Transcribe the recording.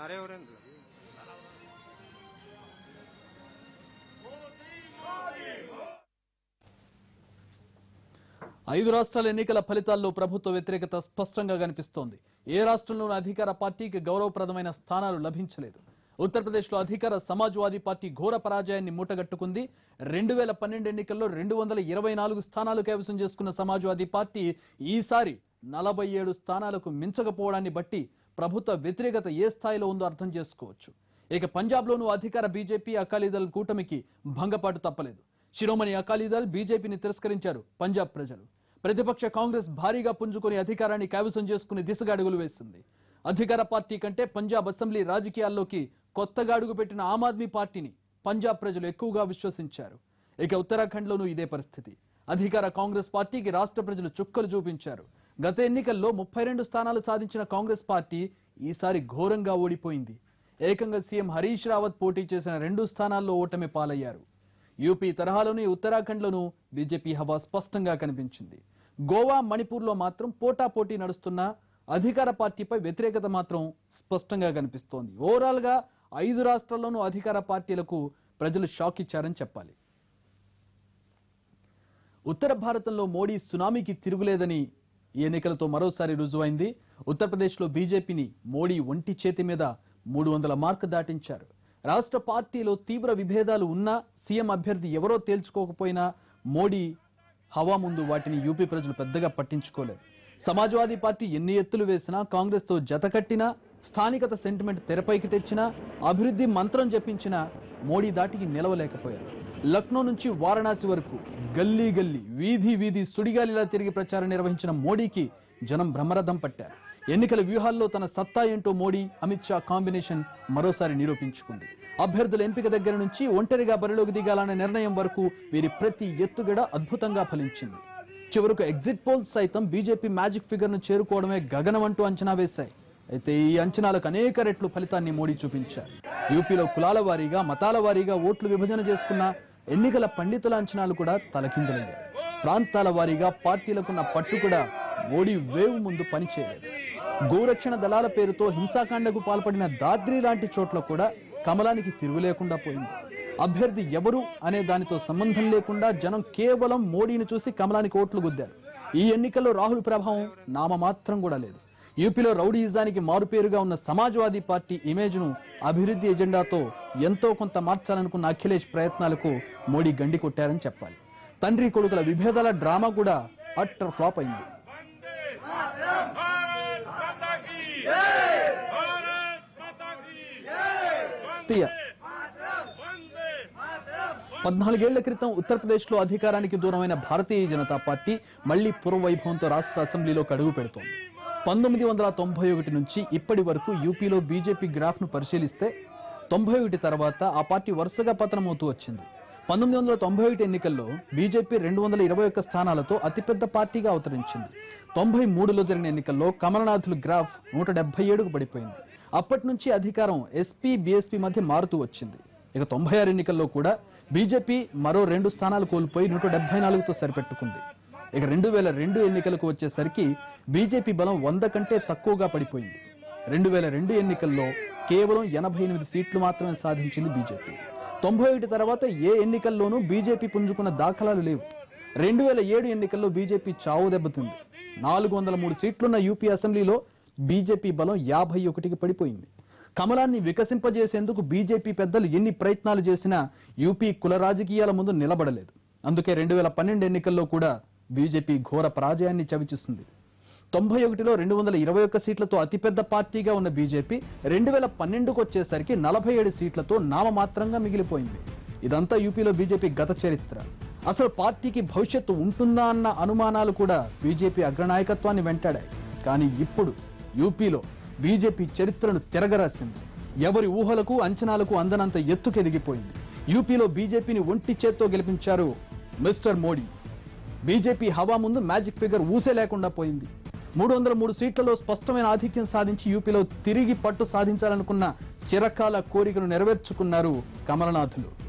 నరేవరేంద్ర. ఐదు రాష్ట్రాల ఎన్నికల ఫలితాల్లో ప్రభుత్వ వ్యతిరేకత స్పష్టంగా కనిపిస్తోంది. ఏ రాష్ట్రంలోనూ అధికార పార్టీకి గౌరవప్రదమైన స్థానాలు లభించలేదు. ఉత్తరప్రదేశ్లో అధికార సమాజ్వాదీ పార్టీ ఘోర పరాజయాన్ని మూటగట్టుకుంది. రెండు వేల పన్నెండు ఎన్నికల్లో రెండు వందల ఇరవై నాలుగు స్థానాలు కైవసం చేసుకున్న సమాజ్వాదీ పార్టీ ఈసారి నలభై ఏడు స్థానాలకు మించకపోవడాన్ని బట్టి ప్రభుత్వ వ్యతిరేకత ఏ స్థాయిలో ఉందో అర్థం చేసుకోవచ్చు. ఇక పంజాబ్లోనూ అధికార బీజేపీ అకాలీదళ్ కూటమికి భంగపాటు తప్పలేదు. శిరోమణి అకాలీదళ్ బీజేపీని తిరస్కరించారు పంజాబ్ ప్రజలు. ప్రతిపక్ష కాంగ్రెస్ భారీగా పుంజుకొని అధికారాన్ని కైవసం చేసుకునే దిశగా అడుగులు వేసింది. అధికార పార్టీ కంటే పంజాబ్ అసెంబ్లీ రాజకీయాల్లోకి కొత్తగా అడుగుపెట్టిన ఆమ్ ఆద్మీ పార్టీని పంజాబ్ ప్రజలు ఎక్కువగా విశ్వసించారు. ఇక ఉత్తరాఖండ్లోనూ ఇదే పరిస్థితి. అధికార కాంగ్రెస్ పార్టీకి రాష్ట్ర ప్రజలు చుక్కలు చూపించారు. గత ఎన్నికల్లో ముప్పై రెండు స్థానాలు సాధించిన కాంగ్రెస్ పార్టీ ఈసారి ఘోరంగా ఓడిపోయింది. ఏకంగా సీఎం హరీష్ రావత్ పోటీ చేసిన రెండు స్థానాల్లో ఓటమి పాలయ్యారు. యూపీ తరహాలోని ఉత్తరాఖండ్లోనూ బీజేపీ హవా స్పష్టంగా కనిపించింది. గోవా మణిపూర్లో మాత్రం పోటాపోటీ నడుస్తున్న అధికార పార్టీపై వ్యతిరేకత మాత్రం స్పష్టంగా కనిపిస్తోంది. ఓవరాల్గా ఐదు రాష్ట్రాల్లోనూ అధికార పార్టీలకు ప్రజలు షాక్ ఇచ్చారని చెప్పాలి. ఉత్తర భారతంలో మోడీ సునామీకి తిరుగులేదని ఈ ఎన్నికలతో మరోసారి రుజువైంది. ఉత్తరప్రదేశ్లో బీజేపీని మోడీ ఒంటి చేతి మీద మూడు వందల మార్కు దాటించారు. రాష్ట్ర పార్టీలో తీవ్ర విభేదాలు ఉన్నా సీఎం అభ్యర్థి ఎవరో తేల్చుకోకపోయినా మోడీ హవా ముందు వాటిని యూపీ ప్రజలు పెద్దగా పట్టించుకోలేదు. సమాజ్వాదీ పార్టీ ఎన్ని ఎత్తులు వేసినా కాంగ్రెస్తో జతకట్టినా స్థానికత సెంటిమెంట్ తెరపైకి తెచ్చినా అభివృద్ధి మంత్రం జపించినా మోడీ దాటికి నిలవలేకపోయారు. లక్నో నుంచి వారణాసి వరకు గల్లీ గల్లీ వీధి వీధి సుడిగాలిలా తిరిగి ప్రచారం నిర్వహించిన మోడీకి జనం బ్రహ్మరథం పట్టారు. ఎన్నికల వ్యూహాల్లో తన సత్తా ఏంటో మోడీ అమిత్ షా కాంబినేషన్ మరోసారి నిరూపించుకుంది. అభ్యర్థుల ఎంపిక దగ్గర నుంచి ఒంటరిగా బరిలోకి దిగాలనే నిర్ణయం వరకు వీరి ప్రతి ఎత్తుగడ అద్భుతంగా ఫలించింది. చివరకు ఎగ్జిట్ పోల్స్ సైతం బీజేపీ మ్యాజిక్ ఫిగర్ను చేరుకోవడమే గగనం అంటూ అంచనా వేశాయి. అయితే ఈ అంచనాలకు అనేక రెట్లు ఫలితాన్ని మోడీ చూపించారు. యూపీలో కులాల వారీగా మతాల వారీగా ఓట్లు విభజన చేసుకున్న ఎన్నికల పండితుల అంచనాలు కూడా తలకిందులయ్యాయి. ప్రాంతాల వారీగా పార్టీలకున్న పట్టు కూడా మోడీ వేవ్ ముందు పనిచేయలేదు. గోరక్షణ దళాల పేరుతో హింసాకాండకు పాల్పడిన దాద్రి లాంటి చోట్ల కూడా కమలానికి తిరుగు లేకుండా పోయింది. అభ్యర్థి ఎవరు అనే దానితో సంబంధం లేకుండా జనం కేవలం మోడీని చూసి కమలానికి ఓట్లు గుద్దారు. ఈ ఎన్నికల్లో రాహుల్ ప్రభావం నామమాత్రం కూడా లేదు. యూపీలో రౌడీయిజానికి మారుపేరుగా ఉన్న సమాజ్వాదీ పార్టీ ఇమేజ్ను అభివృద్ధి ఎజెండాతో ఎంతో కొంత మార్చాలనుకున్న అఖిలేష్ ప్రయత్నాలకు మోడీ గండి కొట్టారని చెప్పాలి. తండ్రి కొడుకుల విభేదాల డ్రామా కూడా అట్టర్ ఫ్లాప్ అయింది. పద్నాలుగేళ్ళ క్రితం ఉత్తరప్రదేశ్లో అధికారానికి దూరమైన భారతీయ జనతా పార్టీ మళ్ళీ పూర్వవైభవంతో రాష్ట్ర అసెంబ్లీలోకి అడుగు పెడుతోంది. పంతొమ్మిది వందల తొంభై ఒకటి నుంచి ఇప్పటి వరకు యూపీలో బీజేపీ గ్రాఫ్ను పరిశీలిస్తే తొంభై ఒకటి తర్వాత ఆ పార్టీ వరుసగా పతనమవుతూ వచ్చింది. పంతొమ్మిది వందల తొంభై ఒకటి ఎన్నికల్లో బీజేపీ రెండు వందల ఇరవై ఒక్క స్థానాలతో అతిపెద్ద పార్టీగా అవతరించింది. తొంభై మూడులో జరిగిన ఎన్నికల్లో కమలనాథులు గ్రాఫ్ నూట డెబ్బై ఏడుకు పడిపోయింది. అప్పటి నుంచి అధికారం ఎస్పీ బీఎస్పీ మధ్య మారుతూ వచ్చింది. ఇక తొంభై ఆరు ఎన్నికల్లో కూడా బీజేపీ మరో రెండు స్థానాలు కోల్పోయి నూట డెబ్బై నాలుగుతో సరిపెట్టుకుంది. ఇక రెండు వేల రెండు ఎన్నికలకు వచ్చేసరికి బీజేపీ బలం వంద కంటే తక్కువగా పడిపోయింది. రెండు వేల రెండు ఎన్నికల్లో కేవలం ఎనభై ఎనిమిది సీట్లు మాత్రమే సాధించింది బీజేపీ. తొంభై ఒకటి తర్వాత ఏ ఎన్నికల్లోనూ బీజేపీ పుంజుకున్న దాఖలాలు లేవు. రెండు వేల ఏడు ఎన్నికల్లో బీజేపీ చావు దెబ్బతింది. నాలుగు వందల మూడు సీట్లున్న యూపీ అసెంబ్లీలో బీజేపీ బలం యాభై ఒకటికి పడిపోయింది. కమలాన్ని వికసింపజేసేందుకు బీజేపీ పెద్దలు ఎన్ని ప్రయత్నాలు చేసినా యూపీ కుల రాజకీయాల ముందు నిలబడలేదు. అందుకే రెండు వేల పన్నెండు ఎన్నికల్లో కూడా బీజేపీ ఘోర పరాజయాన్ని చవిచూస్తుంది. తొంభై ఒకటిలో రెండు వందల ఇరవై ఒక్క సీట్లతో అతిపెద్ద పార్టీగా ఉన్న బీజేపీ రెండు వేల పన్నెండుకు వచ్చేసరికి నలభై ఏడు సీట్లతో నామమాత్రంగా మిగిలిపోయింది. ఇదంతా యూపీలో బీజేపీ గత చరిత్ర. అసలు పార్టీకి భవిష్యత్తు ఉంటుందా అన్న అనుమానాలు కూడా బీజేపీ అగ్రనాయకత్వాన్ని వెంటాడాయి. కానీ ఇప్పుడు యూపీలో బీజేపీ చరిత్రను తిరగరాసింది. ఎవరి ఊహలకు అంచనాలకు అందనంత ఎత్తుకెదిగిపోయింది. యూపీలో బీజేపీని ఒంటి చేత్తో గెలిపించారు మిస్టర్ మోడీ. బీజేపీ హవా ముందు మ్యాజిక్ ఫిగర్ ఊసే లేకుండా పోయింది. మూడు వందల మూడు సీట్లలో స్పష్టమైన ఆధిక్యం సాధించి యూపీలో తిరిగి పట్టు సాధించాలనుకున్న చిరకాల కోరికను నెరవేర్చుకున్నారు కమలనాథులు.